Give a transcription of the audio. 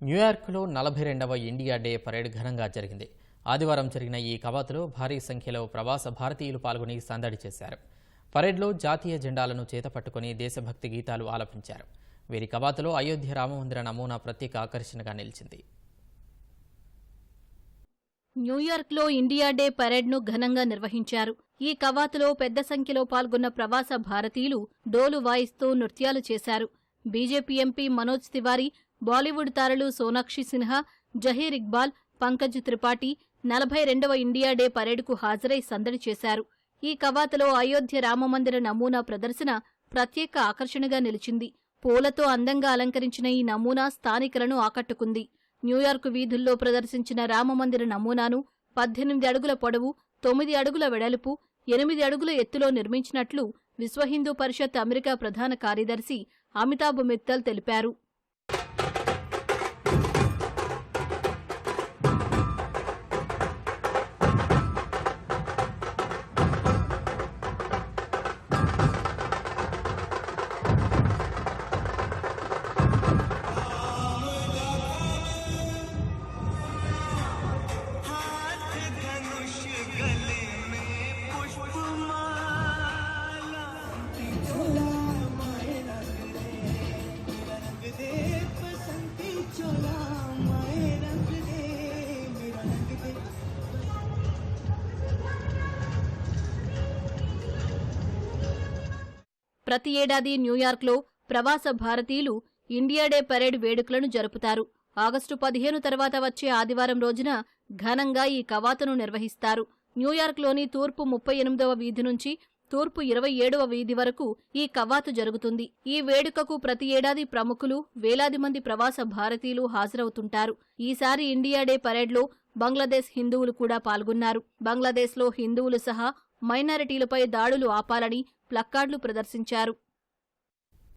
న్యూయార్క్లో నలభై రెండవ ఇండియా డే పరేడ్ ఘనంగా జరిగింది. ఆదివారం జరిగిన ఈ కవాతులో భారీ సంఖ్యలో ప్రవాస భారతీయులు పాల్గొని సందడి చేశారు. పరేడ్లో జాతీయ జెండాలను చేతపట్టుకుని దేశభక్తి గీతాలు ఆలపించారు. వీరి కవాతులో అయోధ్య రామమందిర నమూనా ప్రత్యేక ఆకర్షణగా నిలిచింది. న్యూయార్క్లో ఇండియా డే పరేడ్ను ఘనంగా నిర్వహించారు. ఈ కవాతులో పెద్ద సంఖ్యలో పాల్గొన్న ప్రవాస భారతీయులు డోలు వాయిస్తూ నృత్యాలు చేశారు. BJP MP Manoj Tiwari Bollywood తారలు సోనాక్షి సిన్హా జహీర్ ఇక్బాల్ పంకజ్ త్రిపాఠి నలభై రెండవ ఇండియా డే పరేడ్కు హాజరై సందడి చేశారు. ఈ కవాతలో అయోధ్య రామమందిర నమూనా ప్రదర్శన ప్రత్యేక ఆకర్షణగా నిలిచింది. పూలతో అందంగా అలంకరించిన ఈ నమూనా స్థానికులను ఆకట్టుకుంది. న్యూయార్క్ వీధుల్లో ప్రదర్శించిన రామమందిర నమూనాను పద్దెనిమిది అడుగుల పొడవు తొమ్మిది అడుగుల వెడల్పు ఎనిమిది అడుగుల ఎత్తులో నిర్మించినట్లు విశ్వ హిందూ పరిషత్ అమెరికా ప్రధాన కార్యదర్శి అమితాబ్ మిత్తల్ తెలిపారు. ప్రతి ఏడాది న్యూయార్క్లో ప్రవాస భారతీయులు ఇండియా డే పరేడ్ వేడుకలను జరుపుతారు. ఆగస్టు పదిహేను తర్వాత వచ్చే ఆదివారం రోజున ఘనంగా ఈ కవాతును నిర్వహిస్తారు. న్యూయార్క్లోని తూర్పు ముప్పై ఎనిమిదవ వీధి నుంచి తూర్పు ఇరవై ఏడవ వీధి వరకు ఈ కవాతు జరుగుతుంది. ఈ వేడుకకు ప్రతి ఏడాది ప్రముఖులు వేలాది మంది ప్రవాస భారతీయులు హాజరవుతుంటారు. ఈసారి ఇండియా డే పరేడ్లో బంగ్లాదేశ్ హిందువులు కూడా పాల్గొన్నారు. బంగ్లాదేశ్లో హిందువులు సహా మైనారిటీలపై దాడులు ఆపాలని ప్లక్కార్డులు ప్రదర్శించారు.